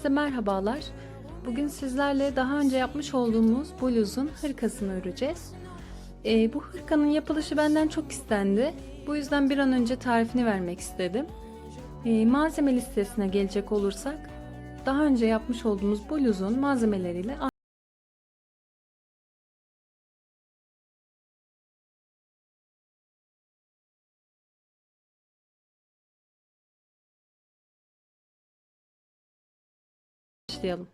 herkese merhabalar. Bugün sizlerle daha önce yapmış olduğumuz bluzun hırkasını öreceğiz. Ee, bu hırkanın yapılışı benden çok istendi. Bu yüzden bir an önce tarifini vermek istedim. Ee, malzeme listesine gelecek olursak, daha önce yapmış olduğumuz bluzun malzemeleriyle başlayalım.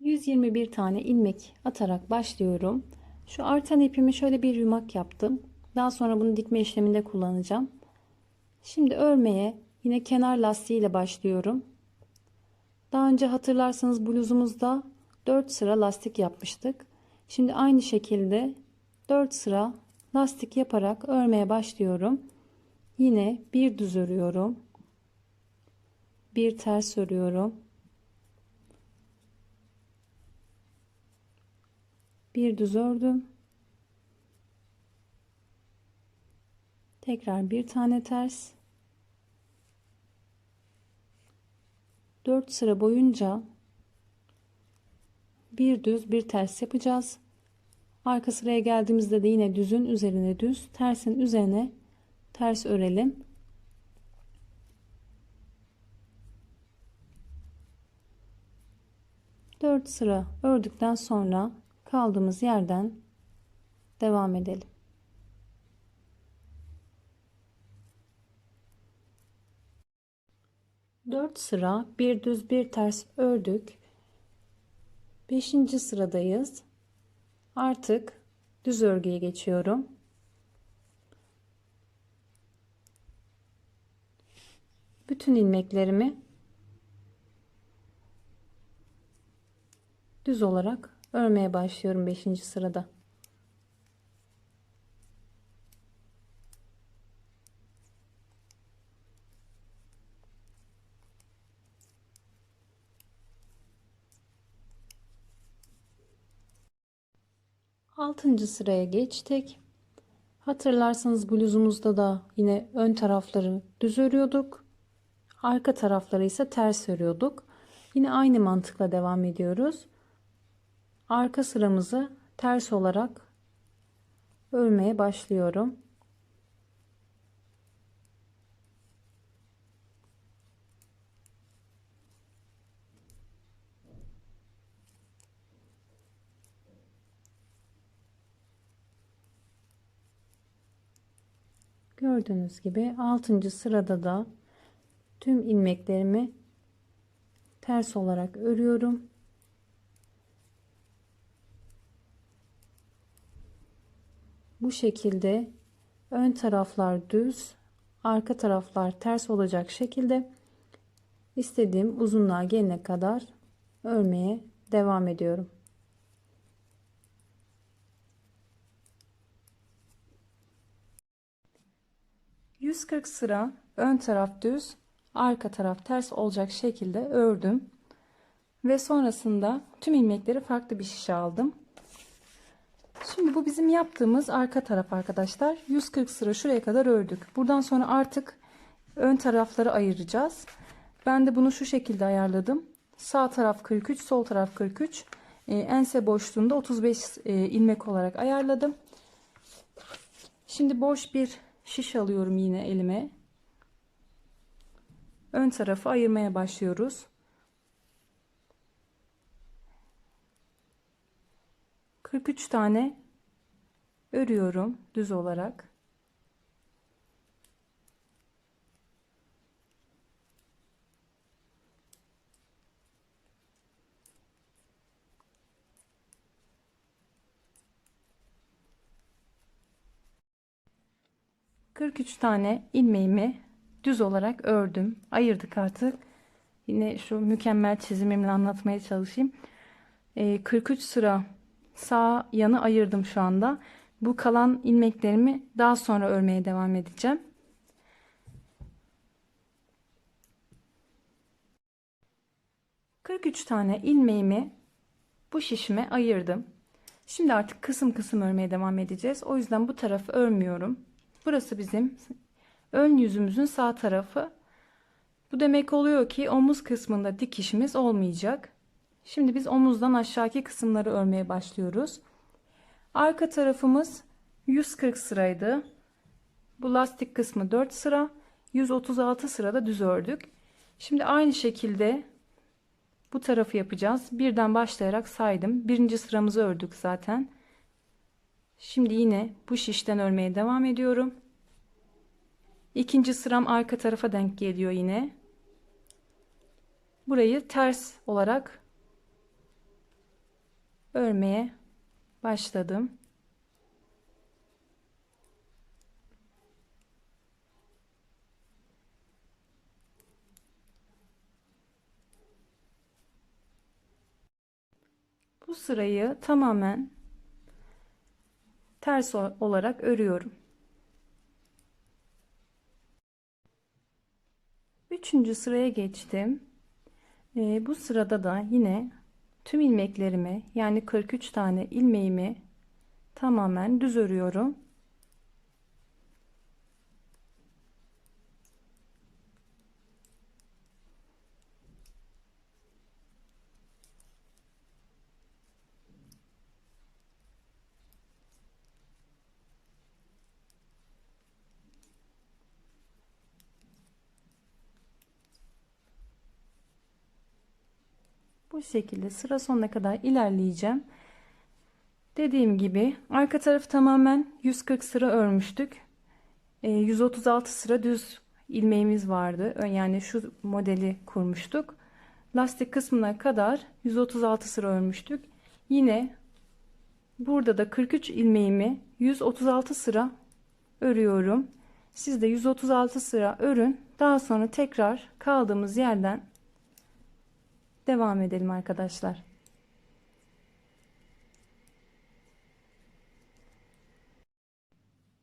121 tane ilmek atarak başlıyorum. Şu artan ipimi şöyle bir yumak yaptım. Daha sonra bunu dikme işleminde kullanacağım. Şimdi örmeye yine kenar lastiği ile başlıyorum. Daha önce hatırlarsanız bluzumuzda 4 sıra lastik yapmıştık. Şimdi aynı şekilde 4 sıra lastik yaparak örmeye başlıyorum. Yine bir düz örüyorum. Bir ters örüyorum. Bir düz ördüm. Tekrar bir tane ters. 4 sıra boyunca bir düz bir ters yapacağız. Arka sıraya geldiğimizde de yine düzün üzerine düz, tersin üzerine ters örelim. Dört sıra ördükten sonra kaldığımız yerden devam edelim. Dört sıra bir düz bir ters ördük. Beşinci sıradayız. Artık düz örgüye geçiyorum. Bütün ilmeklerimi düz olarak örmeye başlıyorum 5. sırada. Altıncı sıraya geçtik. Hatırlarsanız bluzumuzda da yine ön tarafları düz örüyorduk. Arka tarafları ise ters örüyorduk. Yine aynı mantıkla devam ediyoruz arka sıramızı ters olarak örmeye başlıyorum. Gördüğünüz gibi 6. sırada da tüm ilmeklerimi ters olarak örüyorum. Bu şekilde ön taraflar düz arka taraflar ters olacak şekilde istediğim uzunluğa gelene kadar örmeye devam ediyorum. ...140 sıra ön taraf düz, arka taraf ters olacak şekilde ördüm. Ve sonrasında tüm ilmekleri farklı bir şişe aldım. Şimdi bu bizim yaptığımız arka taraf arkadaşlar. 140 sıra şuraya kadar ördük. Buradan sonra artık ön tarafları ayıracağız. Ben de bunu şu şekilde ayarladım. Sağ taraf 43, sol taraf 43. Ee, ense boşluğunda 35 e, ilmek olarak ayarladım. Şimdi boş bir şiş alıyorum yine elime. Ön tarafı ayırmaya başlıyoruz. 43 tane örüyorum düz olarak. Kırk üç tane ilmeğimi düz olarak ördüm. Ayırdık artık. Yine şu mükemmel çizimimle anlatmaya çalışayım. 43 ee, sıra sağ yanı ayırdım şu anda. Bu kalan ilmeklerimi daha sonra örmeye devam edeceğim. Kırk üç tane ilmeğimi bu şişime ayırdım. Şimdi artık kısım kısım örmeye devam edeceğiz. O yüzden bu tarafı örmüyorum. Burası bizim ön yüzümüzün sağ tarafı. Bu demek oluyor ki omuz kısmında dikişimiz olmayacak. Şimdi biz omuzdan aşağıki kısımları örmeye başlıyoruz. Arka tarafımız 140 sıraydı. Bu lastik kısmı 4 sıra. 136 sırada düz ördük. Şimdi aynı şekilde bu tarafı yapacağız. Birden başlayarak saydım. Birinci sıramızı ördük zaten. Şimdi yine bu şişten örmeye devam ediyorum. İkinci sıram arka tarafa denk geliyor yine. Burayı ters olarak örmeye başladım. Bu sırayı tamamen ters olarak örüyorum. Üçüncü sıraya geçtim. Ee, bu sırada da yine tüm ilmeklerimi yani 43 tane ilmeğimi tamamen düz örüyorum. Bu şekilde sıra sonuna kadar ilerleyeceğim. Dediğim gibi arka tarafı tamamen 140 sıra örmüştük. E, 136 sıra düz ilmeğimiz vardı. Yani şu modeli kurmuştuk. Lastik kısmına kadar 136 sıra örmüştük. Yine burada da 43 ilmeğimi 136 sıra örüyorum. Siz de 136 sıra örün. Daha sonra tekrar kaldığımız yerden devam edelim arkadaşlar.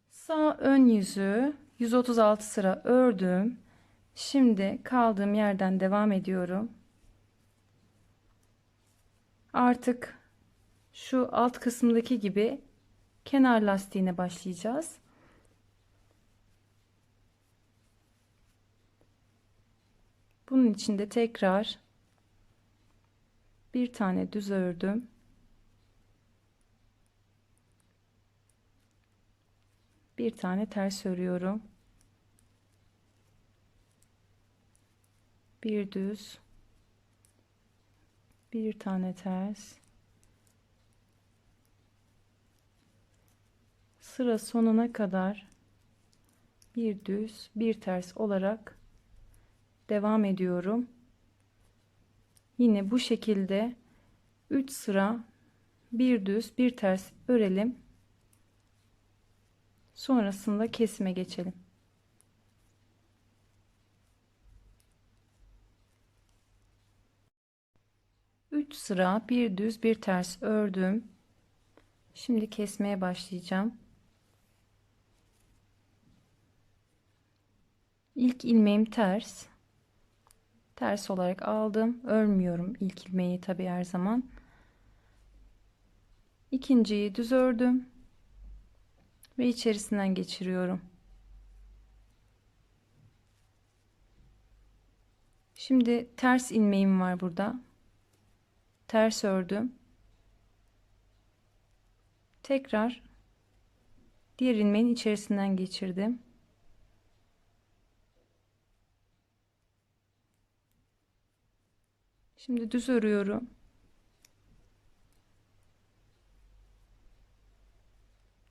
Sağ ön yüzü 136 sıra ördüm. Şimdi kaldığım yerden devam ediyorum. Artık şu alt kısımdaki gibi kenar lastiğine başlayacağız. Bunun için de tekrar bir tane düz ördüm. Bir tane ters örüyorum. Bir düz. Bir tane ters. Sıra sonuna kadar bir düz, bir ters olarak devam ediyorum. Yine bu şekilde 3 sıra bir düz bir ters örelim. Sonrasında kesime geçelim. Üç sıra bir düz bir ters ördüm. Şimdi kesmeye başlayacağım. İlk ilmeğim ters ters olarak aldım. Örmüyorum ilk ilmeği tabi her zaman. İkinciyi düz ördüm. Ve içerisinden geçiriyorum. Şimdi ters ilmeğim var burada. Ters ördüm. Tekrar diğer ilmeğin içerisinden geçirdim Şimdi düz örüyorum.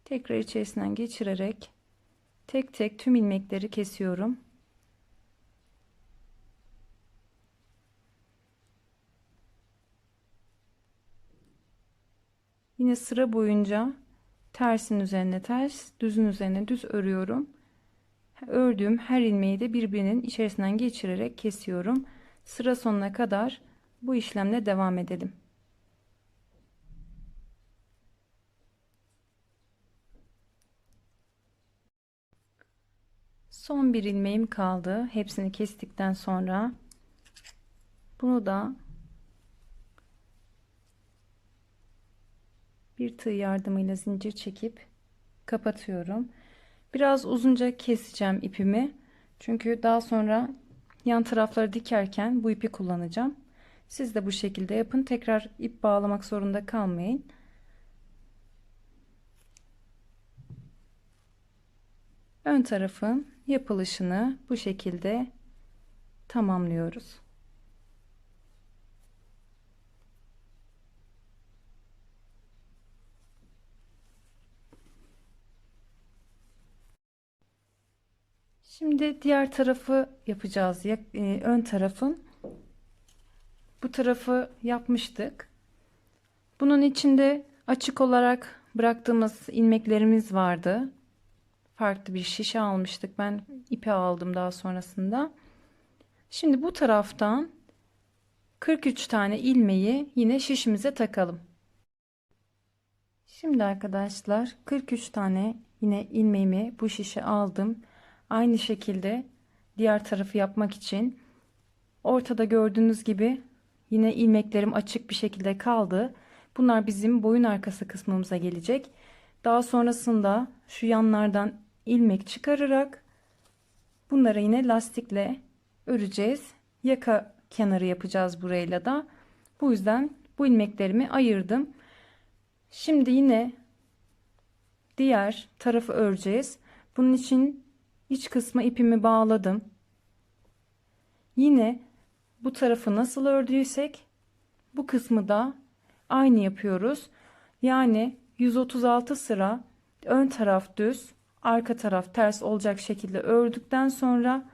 Tekrar içerisinden geçirerek tek tek tüm ilmekleri kesiyorum. Yine sıra boyunca tersin üzerine ters, düzün üzerine düz örüyorum. Ördüğüm her ilmeği de birbirinin içerisinden geçirerek kesiyorum. Sıra sonuna kadar bu işlemle devam edelim. Son bir ilmeğim kaldı. Hepsini kestikten sonra bunu da bir tığ yardımıyla zincir çekip kapatıyorum. Biraz uzunca keseceğim ipimi. Çünkü daha sonra yan tarafları dikerken bu ipi kullanacağım. Siz de bu şekilde yapın. Tekrar ip bağlamak zorunda kalmayın. Ön tarafın yapılışını bu şekilde tamamlıyoruz. Şimdi diğer tarafı yapacağız. E, ön tarafın bu tarafı yapmıştık. Bunun içinde açık olarak bıraktığımız ilmeklerimiz vardı. Farklı bir şişe almıştık. Ben ipi aldım daha sonrasında. Şimdi bu taraftan 43 tane ilmeği yine şişimize takalım. Şimdi arkadaşlar 43 tane yine ilmeğimi bu şişe aldım. Aynı şekilde diğer tarafı yapmak için ortada gördüğünüz gibi yine ilmeklerim açık bir şekilde kaldı. Bunlar bizim boyun arkası kısmımıza gelecek. Daha sonrasında şu yanlardan ilmek çıkararak bunları yine lastikle öreceğiz. Yaka kenarı yapacağız burayla da. Bu yüzden bu ilmeklerimi ayırdım. Şimdi yine diğer tarafı öreceğiz. Bunun için iç kısmı ipimi bağladım. Yine bu tarafı nasıl ördüysek bu kısmı da aynı yapıyoruz. Yani 136 sıra ön taraf düz, arka taraf ters olacak şekilde ördükten sonra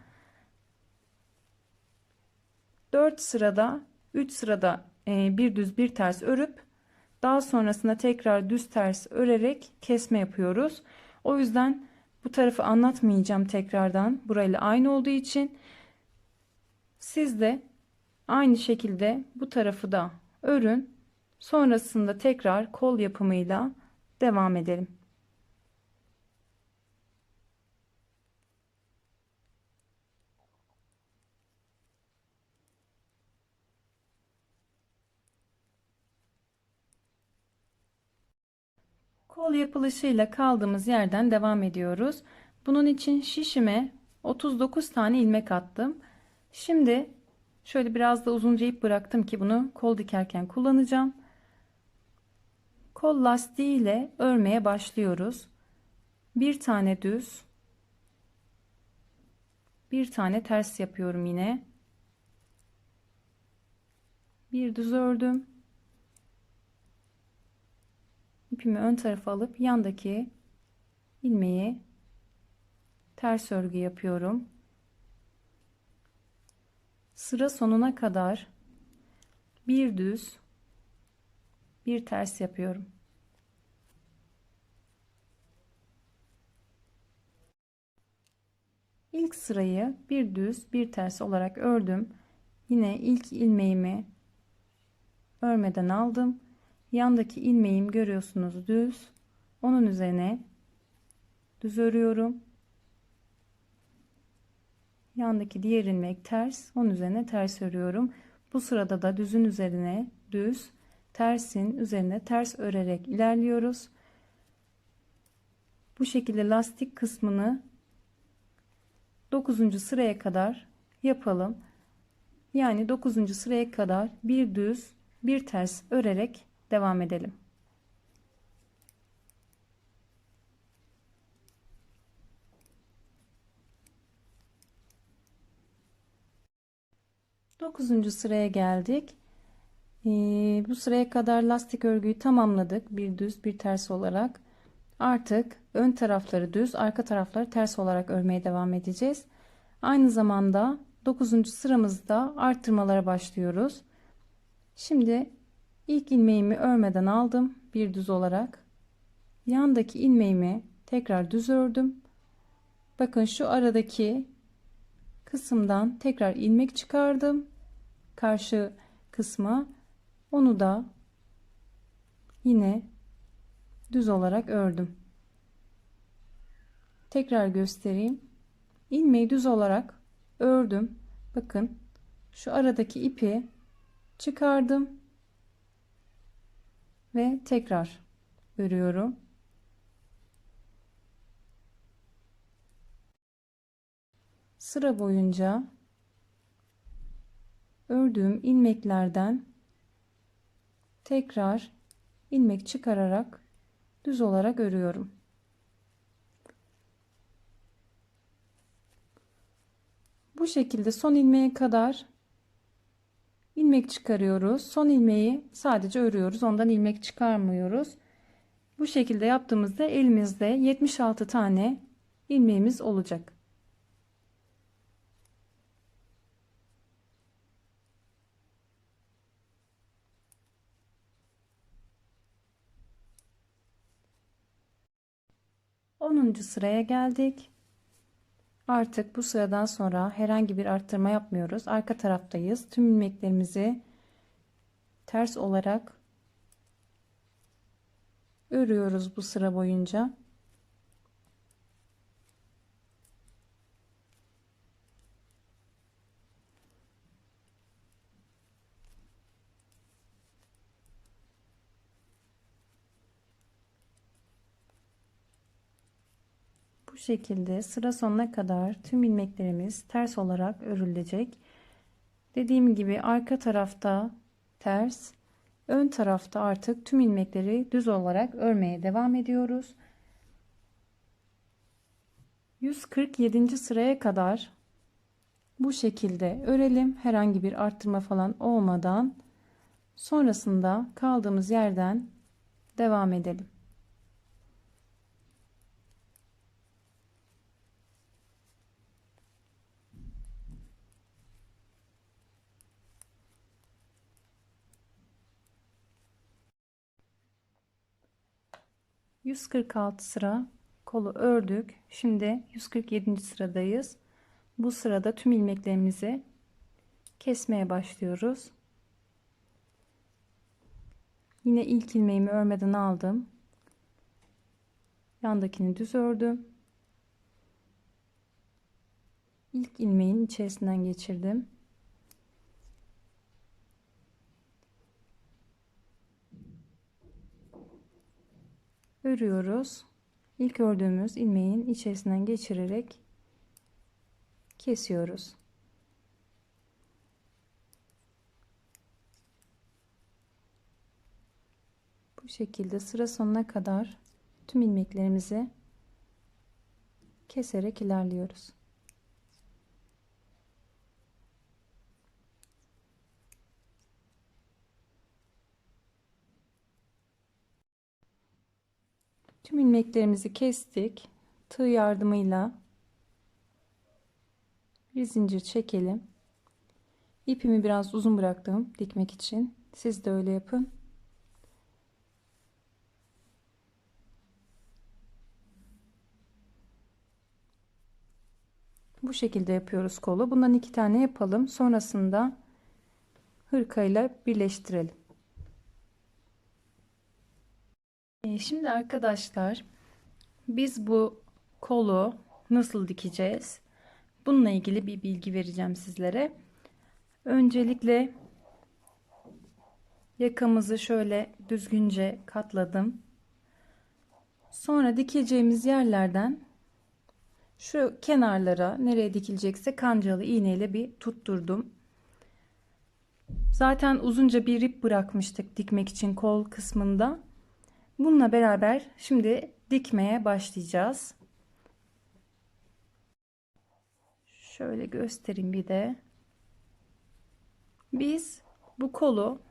4 sırada 3 sırada e, bir düz bir ters örüp daha sonrasında tekrar düz ters örerek kesme yapıyoruz. O yüzden bu tarafı anlatmayacağım tekrardan. Burayla aynı olduğu için siz de aynı şekilde bu tarafı da örün. Sonrasında tekrar kol yapımıyla devam edelim. Kol yapılışıyla kaldığımız yerden devam ediyoruz. Bunun için şişime 39 tane ilmek attım. Şimdi şöyle biraz da uzunca ip bıraktım ki bunu kol dikerken kullanacağım. Kol lastiği ile örmeye başlıyoruz. Bir tane düz, bir tane ters yapıyorum yine. Bir düz ördüm. ipimi ön tarafa alıp yandaki ilmeği ters örgü yapıyorum. Sıra sonuna kadar bir düz bir ters yapıyorum. İlk sırayı bir düz bir ters olarak ördüm. Yine ilk ilmeğimi örmeden aldım yandaki ilmeğim görüyorsunuz düz onun üzerine düz örüyorum yandaki diğer ilmek ters onun üzerine ters örüyorum bu sırada da düzün üzerine düz tersin üzerine ters örerek ilerliyoruz bu şekilde lastik kısmını 9. sıraya kadar yapalım yani 9. sıraya kadar bir düz bir ters örerek devam edelim. Dokuzuncu sıraya geldik. Ee, bu sıraya kadar lastik örgüyü tamamladık. Bir düz bir ters olarak. Artık ön tarafları düz arka tarafları ters olarak örmeye devam edeceğiz. Aynı zamanda 9. sıramızda arttırmalara başlıyoruz. Şimdi İlk ilmeğimi örmeden aldım bir düz olarak. Yandaki ilmeğimi tekrar düz ördüm. Bakın şu aradaki kısımdan tekrar ilmek çıkardım. Karşı kısma onu da yine düz olarak ördüm. Tekrar göstereyim. ilmeği düz olarak ördüm. Bakın şu aradaki ipi çıkardım ve tekrar örüyorum. Sıra boyunca ördüğüm ilmeklerden tekrar ilmek çıkararak düz olarak örüyorum. Bu şekilde son ilmeğe kadar ilmek çıkarıyoruz. Son ilmeği sadece örüyoruz. Ondan ilmek çıkarmıyoruz. Bu şekilde yaptığımızda elimizde 76 tane ilmeğimiz olacak. Onuncu sıraya geldik. Artık bu sıradan sonra herhangi bir arttırma yapmıyoruz. Arka taraftayız. Tüm ilmeklerimizi ters olarak örüyoruz bu sıra boyunca. Şekilde sıra sonuna kadar tüm ilmeklerimiz ters olarak örülecek. Dediğim gibi arka tarafta ters, ön tarafta artık tüm ilmekleri düz olarak örmeye devam ediyoruz. 147. sıraya kadar bu şekilde örelim. Herhangi bir arttırma falan olmadan sonrasında kaldığımız yerden devam edelim. ...146 sıra kolu ördük. Şimdi 147. sıradayız. Bu sırada tüm ilmeklerimizi kesmeye başlıyoruz. Yine ilk ilmeğimi örmeden aldım. Yandakini düz ördüm. İlk ilmeğin içerisinden geçirdim. Örüyoruz. İlk ördüğümüz ilmeğin içerisinden geçirerek kesiyoruz. Bu şekilde sıra sonuna kadar tüm ilmeklerimizi keserek ilerliyoruz. Tüm ilmeklerimizi kestik. Tığ yardımıyla bir zincir çekelim. İpimi biraz uzun bıraktım dikmek için. Siz de öyle yapın. Bu şekilde yapıyoruz kolu. Bundan iki tane yapalım. Sonrasında hırkayla birleştirelim. Ee, şimdi arkadaşlar biz bu kolu nasıl dikeceğiz? Bununla ilgili bir bilgi vereceğim sizlere. Öncelikle yakamızı şöyle düzgünce katladım. Sonra dikeceğimiz yerlerden şu kenarlara nereye dikilecekse kancalı iğneyle bir tutturdum. Zaten uzunca bir ip bırakmıştık dikmek için kol kısmında. Bununla beraber şimdi dikmeye başlayacağız. Şöyle göstereyim bir de. Biz bu kolu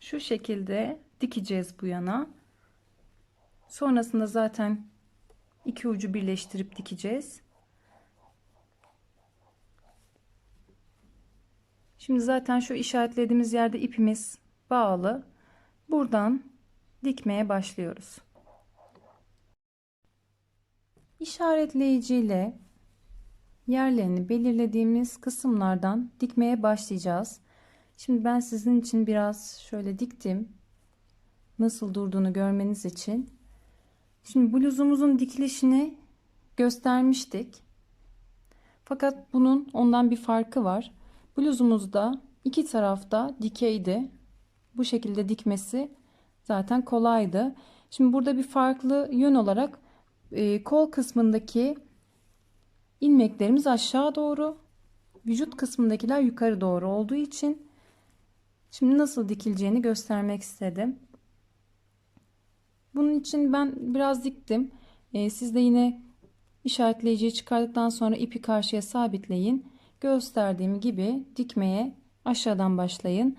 şu şekilde dikeceğiz bu yana. Sonrasında zaten iki ucu birleştirip dikeceğiz. Şimdi zaten şu işaretlediğimiz yerde ipimiz bağlı. Buradan dikmeye başlıyoruz. İşaretleyiciyle yerlerini belirlediğimiz kısımlardan dikmeye başlayacağız. Şimdi ben sizin için biraz şöyle diktim. Nasıl durduğunu görmeniz için. Şimdi bluzumuzun dikilişini göstermiştik. Fakat bunun ondan bir farkı var. Bluzumuzda iki tarafta dikeydi. Bu şekilde dikmesi zaten kolaydı. Şimdi burada bir farklı yön olarak e, kol kısmındaki ilmeklerimiz aşağı doğru vücut kısmındakiler yukarı doğru olduğu için şimdi nasıl dikileceğini göstermek istedim. Bunun için ben biraz diktim. Ee, siz de yine işaretleyiciyi çıkardıktan sonra ipi karşıya sabitleyin. Gösterdiğim gibi dikmeye aşağıdan başlayın.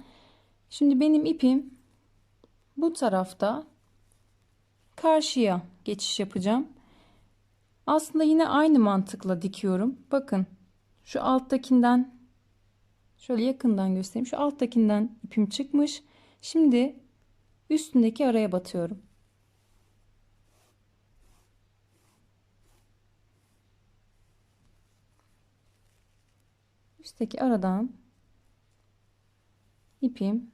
Şimdi benim ipim bu tarafta karşıya geçiş yapacağım. Aslında yine aynı mantıkla dikiyorum. Bakın şu alttakinden şöyle yakından göstereyim. Şu alttakinden ipim çıkmış. Şimdi üstündeki araya batıyorum. Üstteki aradan ipim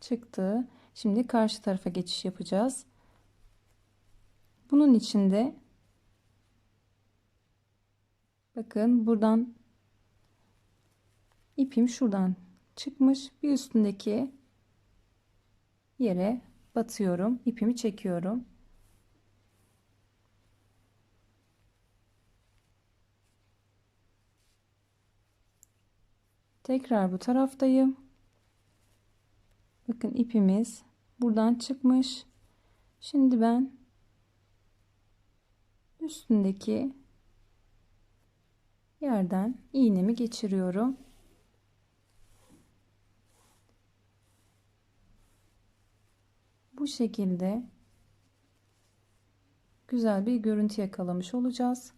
çıktı. Şimdi karşı tarafa geçiş yapacağız. Bunun içinde bakın buradan ipim şuradan çıkmış. Bir üstündeki yere batıyorum. ipimi çekiyorum. Tekrar bu taraftayım. Bakın ipimiz buradan çıkmış. Şimdi ben üstündeki yerden iğnemi geçiriyorum. Bu şekilde güzel bir görüntü yakalamış olacağız.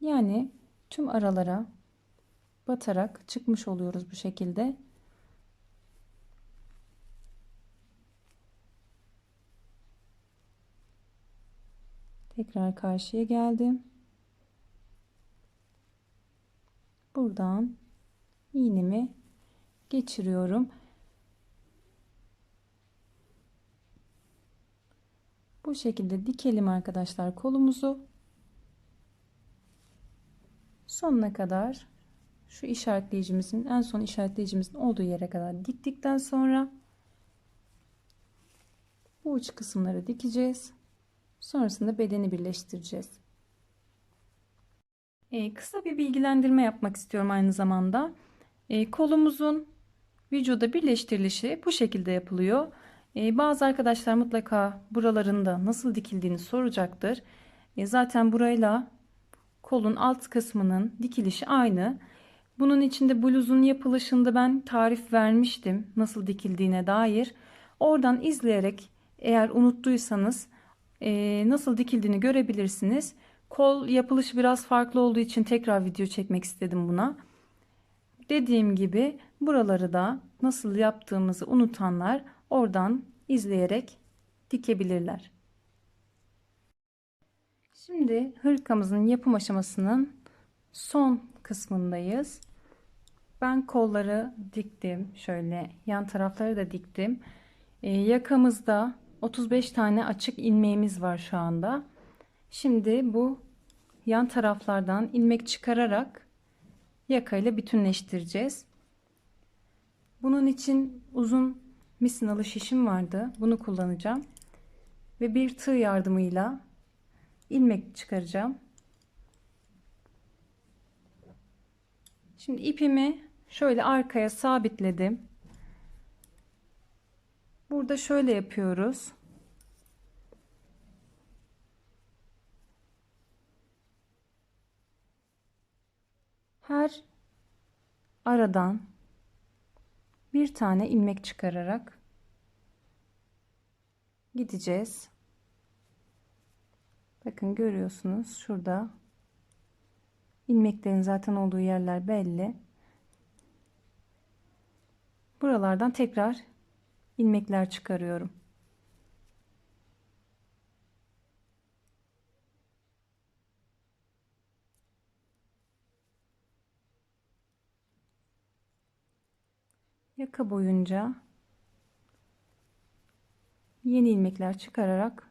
Yani tüm aralara batarak çıkmış oluyoruz bu şekilde. Tekrar karşıya geldim. Buradan iğnemi geçiriyorum. Bu şekilde dikelim arkadaşlar kolumuzu sonuna kadar şu işaretleyicimizin en son işaretleyicimizin olduğu yere kadar diktikten sonra bu uç kısımları dikeceğiz. Sonrasında bedeni birleştireceğiz. Ee, kısa bir bilgilendirme yapmak istiyorum aynı zamanda. Ee, kolumuzun vücuda birleştirilişi bu şekilde yapılıyor. Ee, bazı arkadaşlar mutlaka buralarında nasıl dikildiğini soracaktır. Ee, zaten burayla kolun alt kısmının dikilişi aynı. Bunun içinde bluzun yapılışında ben tarif vermiştim nasıl dikildiğine dair. Oradan izleyerek eğer unuttuysanız e, nasıl dikildiğini görebilirsiniz. Kol yapılışı biraz farklı olduğu için tekrar video çekmek istedim buna. Dediğim gibi buraları da nasıl yaptığımızı unutanlar oradan izleyerek dikebilirler. Şimdi hırkamızın yapım aşamasının son kısmındayız. Ben kolları diktim. Şöyle yan tarafları da diktim. Ee, yakamızda 35 tane açık ilmeğimiz var şu anda. Şimdi bu yan taraflardan ilmek çıkararak yakayla bütünleştireceğiz. Bunun için uzun misinalı şişim vardı. Bunu kullanacağım. Ve bir tığ yardımıyla ilmek çıkaracağım. Şimdi ipimi şöyle arkaya sabitledim. Burada şöyle yapıyoruz. Her aradan bir tane ilmek çıkararak gideceğiz. Bakın görüyorsunuz şurada ilmeklerin zaten olduğu yerler belli. Buralardan tekrar ilmekler çıkarıyorum. Yaka boyunca yeni ilmekler çıkararak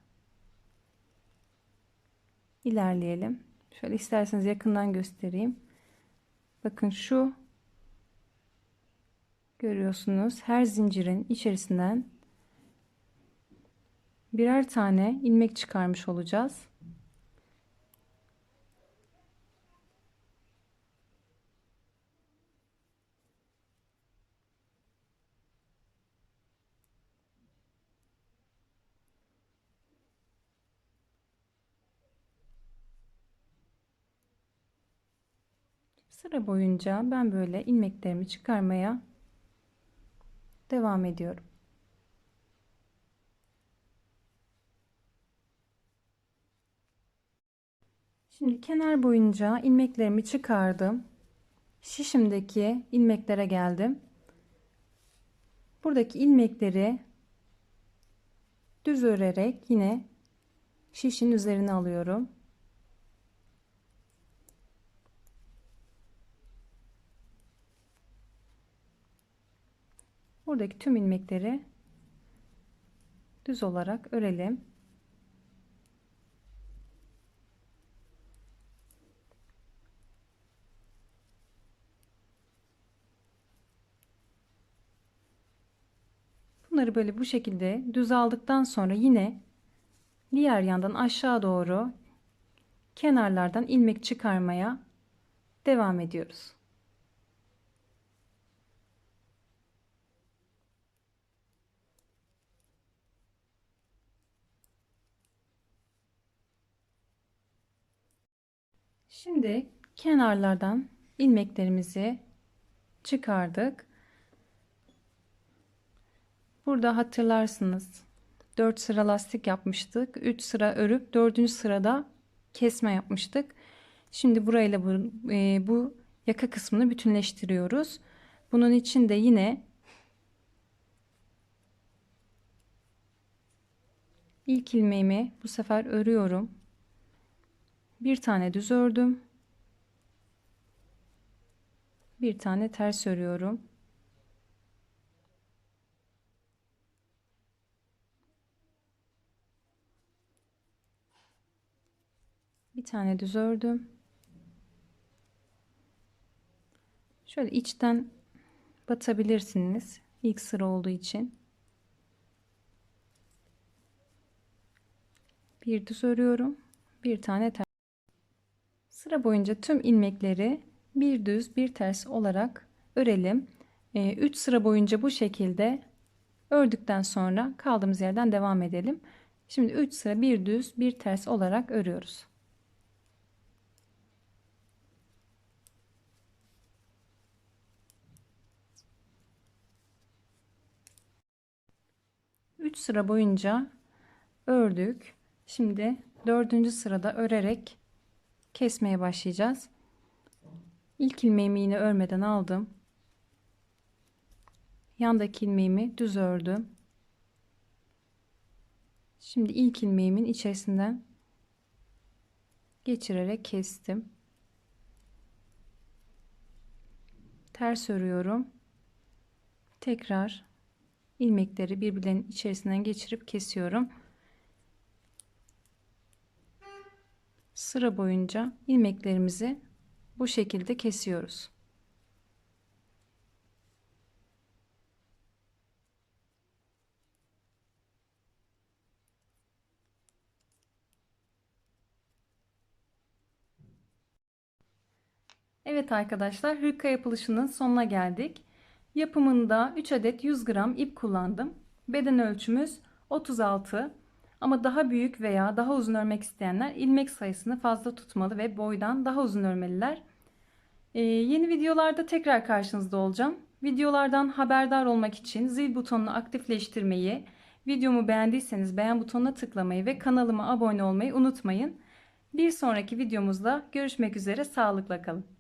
ilerleyelim. Şöyle isterseniz yakından göstereyim. Bakın şu görüyorsunuz her zincirin içerisinden birer tane ilmek çıkarmış olacağız. Sıra boyunca ben böyle ilmeklerimi çıkarmaya devam ediyorum. Şimdi kenar boyunca ilmeklerimi çıkardım. Şişimdeki ilmeklere geldim. Buradaki ilmekleri düz örerek yine şişin üzerine alıyorum. Buradaki tüm ilmekleri düz olarak örelim. Bunları böyle bu şekilde düz aldıktan sonra yine diğer yandan aşağı doğru kenarlardan ilmek çıkarmaya devam ediyoruz. Şimdi kenarlardan ilmeklerimizi çıkardık. Burada hatırlarsınız 4 sıra lastik yapmıştık. 3 sıra örüp 4. sırada kesme yapmıştık. Şimdi burayla bu, e, bu yaka kısmını bütünleştiriyoruz. Bunun için de yine ilk ilmeğimi bu sefer örüyorum. Bir tane düz ördüm. Bir tane ters örüyorum. Bir tane düz ördüm. Şöyle içten batabilirsiniz. ilk sıra olduğu için. Bir düz örüyorum. Bir tane ters. Sıra boyunca tüm ilmekleri bir düz bir ters olarak örelim. 3 ee, sıra boyunca bu şekilde ördükten sonra kaldığımız yerden devam edelim. Şimdi 3 sıra bir düz bir ters olarak örüyoruz. 3 sıra boyunca ördük. Şimdi dördüncü sırada örerek kesmeye başlayacağız. İlk ilmeğimi yine örmeden aldım. Yandaki ilmeğimi düz ördüm. Şimdi ilk ilmeğimin içerisinden geçirerek kestim. Ters örüyorum. Tekrar ilmekleri birbirlerinin içerisinden geçirip kesiyorum. Sıra boyunca ilmeklerimizi bu şekilde kesiyoruz. Evet arkadaşlar hırka yapılışının sonuna geldik. Yapımında 3 adet 100 gram ip kullandım. Beden ölçümüz 36 ama daha büyük veya daha uzun örmek isteyenler ilmek sayısını fazla tutmalı ve boydan daha uzun örmeliler. Ee, yeni videolarda tekrar karşınızda olacağım. Videolardan haberdar olmak için zil butonunu aktifleştirmeyi, videomu beğendiyseniz beğen butonuna tıklamayı ve kanalıma abone olmayı unutmayın. Bir sonraki videomuzda görüşmek üzere sağlıkla kalın.